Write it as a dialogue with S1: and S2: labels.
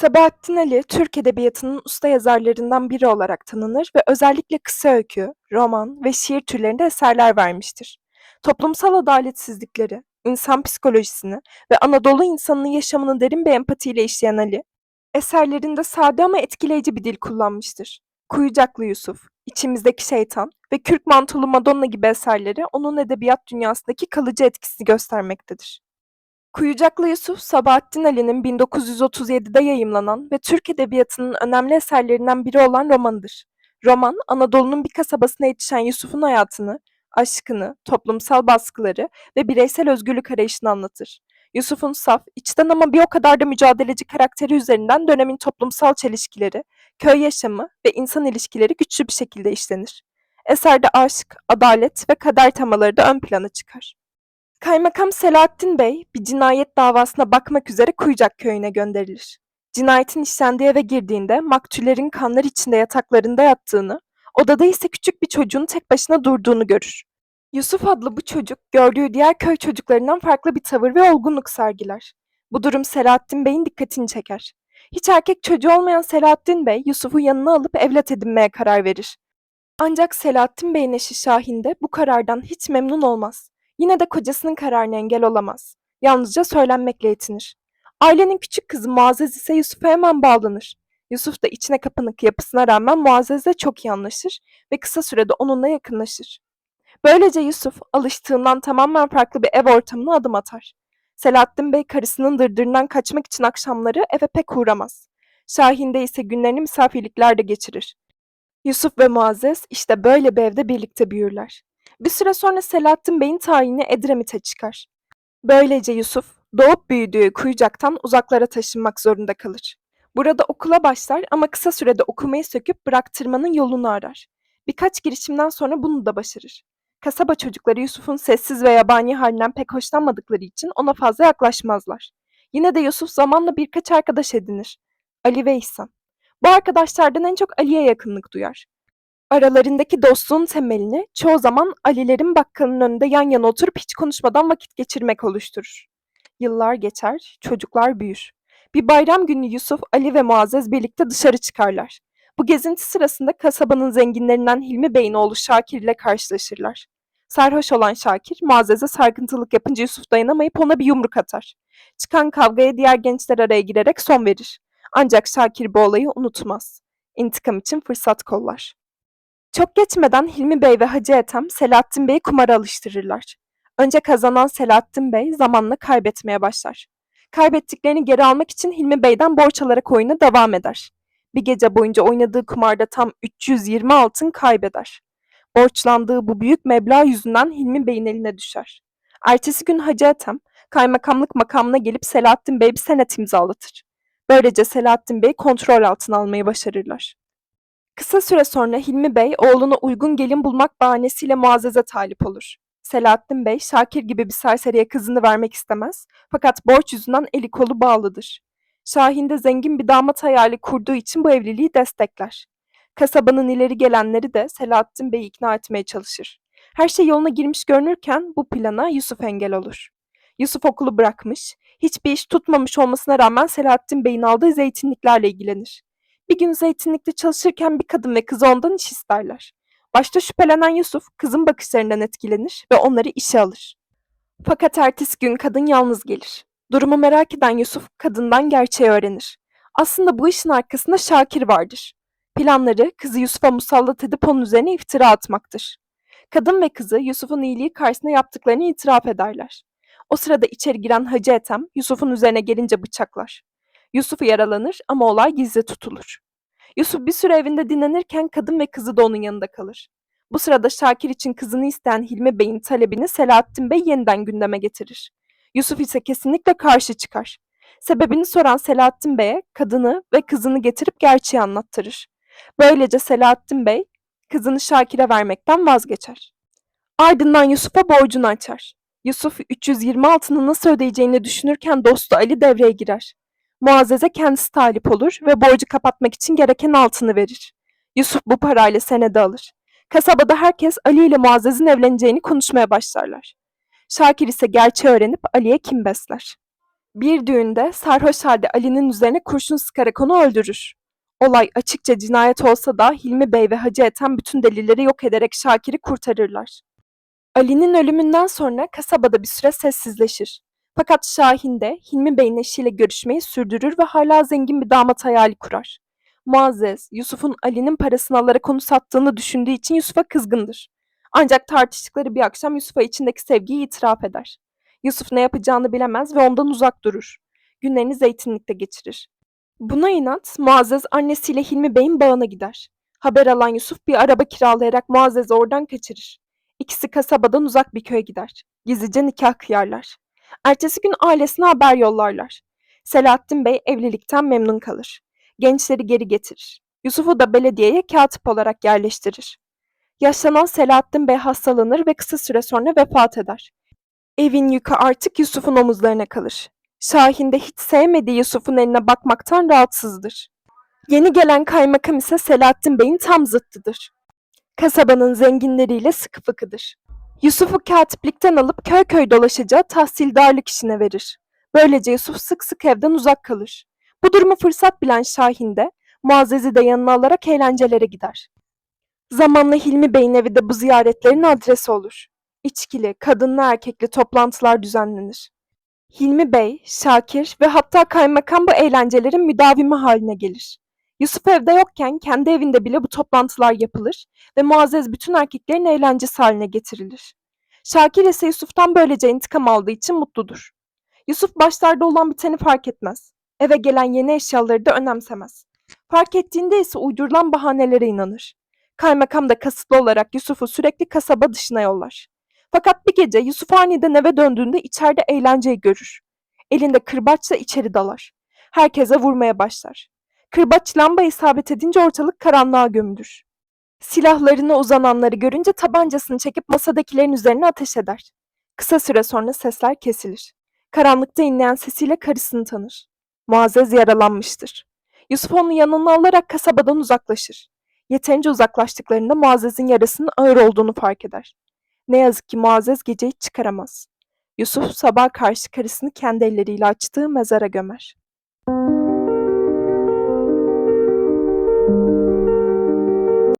S1: Sabahattin Ali, Türk edebiyatının usta yazarlarından biri olarak tanınır ve özellikle kısa öykü, roman ve şiir türlerinde eserler vermiştir. Toplumsal adaletsizlikleri, insan psikolojisini ve Anadolu insanının yaşamını derin bir empatiyle işleyen Ali, eserlerinde sade ama etkileyici bir dil kullanmıştır. Kuyucaklı Yusuf, İçimizdeki Şeytan ve Kürk Mantolu Madonna gibi eserleri onun edebiyat dünyasındaki kalıcı etkisini göstermektedir. Kuyucaklı Yusuf, Sabahattin Ali'nin 1937'de yayımlanan ve Türk edebiyatının önemli eserlerinden biri olan romanıdır. Roman, Anadolu'nun bir kasabasına yetişen Yusuf'un hayatını, aşkını, toplumsal baskıları ve bireysel özgürlük arayışını anlatır. Yusuf'un saf, içten ama bir o kadar da mücadeleci karakteri üzerinden dönemin toplumsal çelişkileri, köy yaşamı ve insan ilişkileri güçlü bir şekilde işlenir. Eserde aşk, adalet ve kader temaları da ön plana çıkar. Kaymakam Selahattin Bey bir cinayet davasına bakmak üzere Kuyucak köyüne gönderilir. Cinayetin işlendiği eve girdiğinde maktullerin kanlar içinde yataklarında yattığını, odada ise küçük bir çocuğun tek başına durduğunu görür. Yusuf adlı bu çocuk gördüğü diğer köy çocuklarından farklı bir tavır ve olgunluk sergiler. Bu durum Selahattin Bey'in dikkatini çeker. Hiç erkek çocuğu olmayan Selahattin Bey Yusuf'u yanına alıp evlat edinmeye karar verir. Ancak Selahattin Bey'in eşi Şahin de bu karardan hiç memnun olmaz. Yine de kocasının kararına engel olamaz. Yalnızca söylenmekle yetinir. Ailenin küçük kızı Muazzez ise Yusuf'a hemen bağlanır. Yusuf da içine kapanık yapısına rağmen Muazzez'le çok iyi anlaşır ve kısa sürede onunla yakınlaşır. Böylece Yusuf alıştığından tamamen farklı bir ev ortamına adım atar. Selahattin Bey karısının dırdırından kaçmak için akşamları eve pek uğramaz. Şahin de ise günlerini misafirliklerde geçirir. Yusuf ve Muazzez işte böyle bir evde birlikte büyürler. Bir süre sonra Selahattin Bey'in tayini Edremit'e çıkar. Böylece Yusuf, doğup büyüdüğü Kuyucak'tan uzaklara taşınmak zorunda kalır. Burada okula başlar ama kısa sürede okumayı söküp bıraktırmanın yolunu arar. Birkaç girişimden sonra bunu da başarır. Kasaba çocukları Yusuf'un sessiz ve yabani halinden pek hoşlanmadıkları için ona fazla yaklaşmazlar. Yine de Yusuf zamanla birkaç arkadaş edinir. Ali ve İhsan. Bu arkadaşlardan en çok Ali'ye yakınlık duyar. Aralarındaki dostluğun temelini çoğu zaman Alilerin bakkalının önünde yan yana oturup hiç konuşmadan vakit geçirmek oluşturur. Yıllar geçer, çocuklar büyür. Bir bayram günü Yusuf, Ali ve Muazzez birlikte dışarı çıkarlar. Bu gezinti sırasında kasabanın zenginlerinden Hilmi Bey'in oğlu Şakir ile karşılaşırlar. Sarhoş olan Şakir, Muazzez'e sarkıntılık yapınca Yusuf dayanamayıp ona bir yumruk atar. Çıkan kavgaya diğer gençler araya girerek son verir. Ancak Şakir bu olayı unutmaz. İntikam için fırsat kollar. Çok geçmeden Hilmi Bey ve Hacı Ethem Selahattin Bey'i kumara alıştırırlar. Önce kazanan Selahattin Bey zamanla kaybetmeye başlar. Kaybettiklerini geri almak için Hilmi Bey'den borç alarak oyuna devam eder. Bir gece boyunca oynadığı kumarda tam 320 altın kaybeder. Borçlandığı bu büyük meblağ yüzünden Hilmi Bey'in eline düşer. Ertesi gün Hacı Ethem kaymakamlık makamına gelip Selahattin Bey bir senet imzalatır. Böylece Selahattin Bey kontrol altına almayı başarırlar. Kısa süre sonra Hilmi Bey oğluna uygun gelin bulmak bahanesiyle Muazzez'e talip olur. Selahattin Bey, Şakir gibi bir serseriye kızını vermek istemez fakat borç yüzünden eli kolu bağlıdır. Şahin de zengin bir damat hayali kurduğu için bu evliliği destekler. Kasabanın ileri gelenleri de Selahattin Bey'i ikna etmeye çalışır. Her şey yoluna girmiş görünürken bu plana Yusuf engel olur. Yusuf okulu bırakmış, hiçbir iş tutmamış olmasına rağmen Selahattin Bey'in aldığı zeytinliklerle ilgilenir. Bir gün zeytinlikte çalışırken bir kadın ve kızı ondan iş isterler. Başta şüphelenen Yusuf kızın bakışlarından etkilenir ve onları işe alır. Fakat ertesi gün kadın yalnız gelir. Durumu merak eden Yusuf kadından gerçeği öğrenir. Aslında bu işin arkasında Şakir vardır. Planları kızı Yusuf'a musallat edip onun üzerine iftira atmaktır. Kadın ve kızı Yusuf'un iyiliği karşısında yaptıklarını itiraf ederler. O sırada içeri giren Hacı Ethem Yusuf'un üzerine gelince bıçaklar. Yusuf yaralanır ama olay gizli tutulur. Yusuf bir süre evinde dinlenirken kadın ve kızı da onun yanında kalır. Bu sırada Şakir için kızını isteyen Hilmi Bey'in talebini Selahattin Bey yeniden gündeme getirir. Yusuf ise kesinlikle karşı çıkar. Sebebini soran Selahattin Bey'e kadını ve kızını getirip gerçeği anlattırır. Böylece Selahattin Bey kızını Şakir'e vermekten vazgeçer. Ardından Yusuf'a borcunu açar. Yusuf 320 altını nasıl ödeyeceğini düşünürken dostu Ali devreye girer. Muazzez'e kendisi talip olur ve borcu kapatmak için gereken altını verir. Yusuf bu parayla senedi alır. Kasabada herkes Ali ile Muazzez'in evleneceğini konuşmaya başlarlar. Şakir ise gerçeği öğrenip Ali'ye kim besler. Bir düğünde sarhoş halde Ali'nin üzerine kurşun sıkarak onu öldürür. Olay açıkça cinayet olsa da Hilmi Bey ve Hacı Ethem bütün delilleri yok ederek Şakir'i kurtarırlar. Ali'nin ölümünden sonra kasabada bir süre sessizleşir. Fakat Şahin de Hilmi Bey'in eşiyle görüşmeyi sürdürür ve hala zengin bir damat hayali kurar. Muazzez, Yusuf'un Ali'nin parasını alarak onu sattığını düşündüğü için Yusuf'a kızgındır. Ancak tartıştıkları bir akşam Yusuf'a içindeki sevgiyi itiraf eder. Yusuf ne yapacağını bilemez ve ondan uzak durur. Günlerini zeytinlikte geçirir. Buna inat Muazzez annesiyle Hilmi Bey'in bağına gider. Haber alan Yusuf bir araba kiralayarak Muazzez'i oradan kaçırır. İkisi kasabadan uzak bir köye gider. Gizlice nikah kıyarlar. Ertesi gün ailesine haber yollarlar. Selahattin Bey evlilikten memnun kalır. Gençleri geri getirir. Yusuf'u da belediyeye katip olarak yerleştirir. Yaşlanan Selahattin Bey hastalanır ve kısa süre sonra vefat eder. Evin yükü artık Yusuf'un omuzlarına kalır. Şahin de hiç sevmediği Yusuf'un eline bakmaktan rahatsızdır. Yeni gelen kaymakam ise Selahattin Bey'in tam zıttıdır. Kasabanın zenginleriyle sıkı fıkıdır. Yusuf'u katiplikten alıp köy köy dolaşacağı tahsildarlık işine verir. Böylece Yusuf sık sık evden uzak kalır. Bu durumu fırsat bilen Şahin de Muazzez'i de yanına alarak eğlencelere gider. Zamanla Hilmi Bey'in evi de bu ziyaretlerin adresi olur. İçkili, kadınlı erkekli toplantılar düzenlenir. Hilmi Bey, Şakir ve hatta kaymakam bu eğlencelerin müdavimi haline gelir. Yusuf evde yokken kendi evinde bile bu toplantılar yapılır ve Muazzez bütün erkeklerin eğlencesi haline getirilir. Şakir ise Yusuf'tan böylece intikam aldığı için mutludur. Yusuf başlarda olan biteni fark etmez. Eve gelen yeni eşyaları da önemsemez. Fark ettiğinde ise uydurulan bahanelere inanır. Kaymakam da kasıtlı olarak Yusuf'u sürekli kasaba dışına yollar. Fakat bir gece Yusuf aniden eve döndüğünde içeride eğlenceyi görür. Elinde kırbaçla içeri dalar. Herkese vurmaya başlar. Kırbaç lamba isabet edince ortalık karanlığa gömülür. Silahlarına uzananları görünce tabancasını çekip masadakilerin üzerine ateş eder. Kısa süre sonra sesler kesilir. Karanlıkta inleyen sesiyle karısını tanır. Muazzez yaralanmıştır. Yusuf onu yanına alarak kasabadan uzaklaşır. Yeterince uzaklaştıklarında Muazzez'in yarasının ağır olduğunu fark eder. Ne yazık ki Muazzez geceyi çıkaramaz. Yusuf sabah karşı karısını kendi elleriyle açtığı mezara gömer.